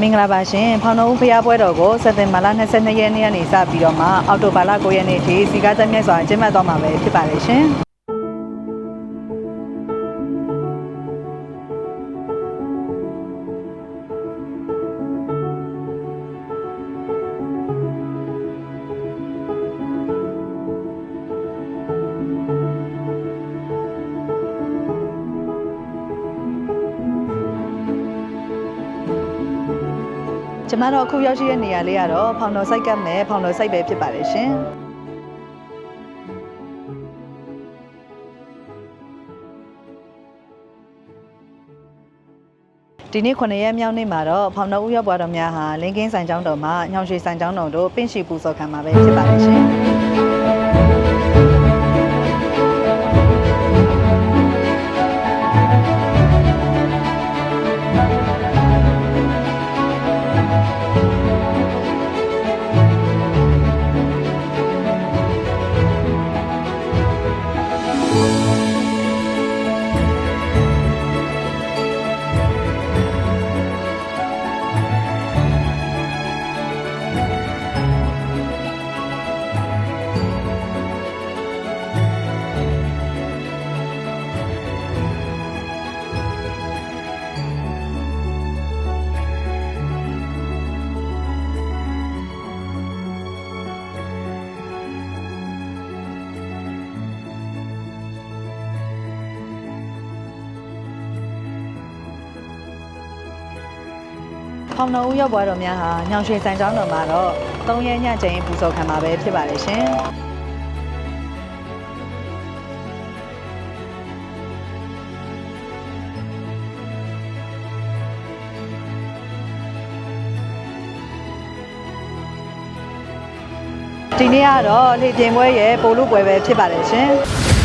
မင်္ဂလာပါရှင်ဖောင်တော်ဦးဖရားပွဲတော်ကိုစက်တင်ဘာလ22ရက်နေ့ကနေစပြီးတော့မှအောက်တိုဘာလ9ရက်နေ့ထိစီကားတက်မြတ်စွာကျင်းပသွားမှာပဲဖြစ်ပါတယ်ရှင် ကျမတို့အခုရောက်ရှိတဲ့နေရာလေးကတော့ဖောင်တော်စိုက်ကပ်မယ်ဖောင်တော်စိုက်ပဲဖြစ်ပါတယ်ရှင်ဒီနေ့9ရက်မြောက်နေ့မှာတော့ဖောင်တော်ဦးရောက်ပွားတော်များဟာလင်းကင်းဆိုင်ကျောင်းတော်မှာညောင်ရွှေဆိုင်ကျောင်းတော်တို့ပင့်ရှိပူဇော်ခံမှာပဲဖြစ်ပါတယ်ရှင် ဖောင်တော်ဦးရောက်ပွားတော်များဟာညောင်ရွှေဆိုင်ကျောင်းတော်မှာတော့၃ရက်ညချိန်ပူဇော်ခံမှာပဲဖြစ်ပါတယ်ရှင်ဒီနေ့ကတော့လေပြင်ပွဲရဲ့ပိုလူပွဲပဲဖြစ်ပါတယ်ရှင်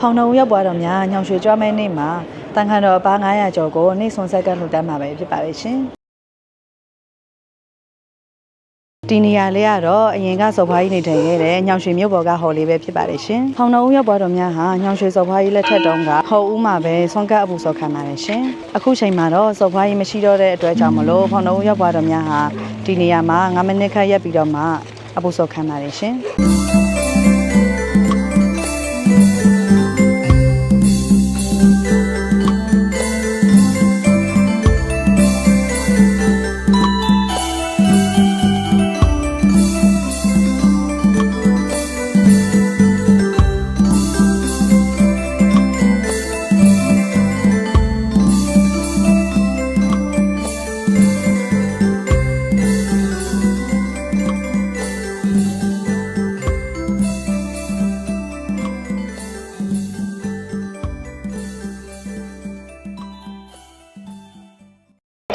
ဖောင်တော်ဦးရောက်ပွားတော်များညောင်ရွှေကြွားမဲနေ့မှာတန်ခါတော်အပါ900ကျော်ကိုနေ့ဆွန်ဆက်ကလှူဒန်းမှာပဲဖြစ်ပါတယ်ရှင်ဒီနေရာလေးကတော့အရင်ကစော်ဖွားကြီးနေထိုင်ခဲ့တဲ့ညောင်ရွှေမြို့ပေါ်ကဟော်လေးပဲဖြစ်ပါတယ်ရှင်။ဖောင်တော်ဦးရောက်ပွားတော်များဟာညောင်ရွှေစော်ဖွားကြီးလက်ထက်တုန်းကဟော်ဦးမှာပဲဆွန်ကပ်အပူစော်ခံပါတယ်ရှင်။အခုချိန်မှာတော့စော်ဖွားကြီးမရှိတော့တဲ့အတွက်ကြောင့်မလို့ဖောင်တော်ဦးရောက်ပွားတော်များဟာဒီနေရာမှာ9မိနစ်ခန့်ရပ်ပြီးတော့မှအပူစော်ခံပါတယ်ရှင်။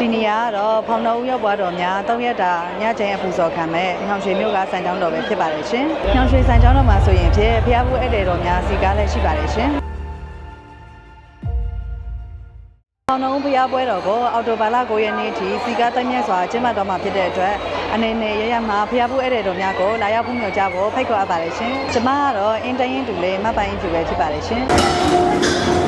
ဒီနေရာကတော့ဖောင်တော်ဦးရောက်ပွားတော်များ၃ရက်တာညချိန်အပူဇော်ခံမဲ့ညောင်ရွှေမြို့ကစံကျောင်းတော်ပဲဖြစ်ပါတယ်ရှင်။ညောင်ရွှေစံကျောင်းတော်မှာဆိုရင်ဖြင့်ဖျားဘူးဧည့်သည်တော်များစီကားလည်းရှိပါတယ်ရှင်။ဖောင်တော်ဦးဖျားပွဲတော်ကိုအော်တိုဘာလ9ရက်နေ့ထိစီကားတိုက်မြတ်စွာကျင်းပတော်မှာဖြစ်တဲ့အတွက်အနေနဲ့ရရမှာဖျားဘူးဧည့်သည်တော်များကိုလာရောက်ဖူးမြော်ကြဖို့ဖိတ်ခေါ်အပ်ပါတယ်ရှင်။ကျမကတော့အင်တရင်တူလေးမပိုင်ကျူပဲဖြစ်ပါတယ်ရှင်။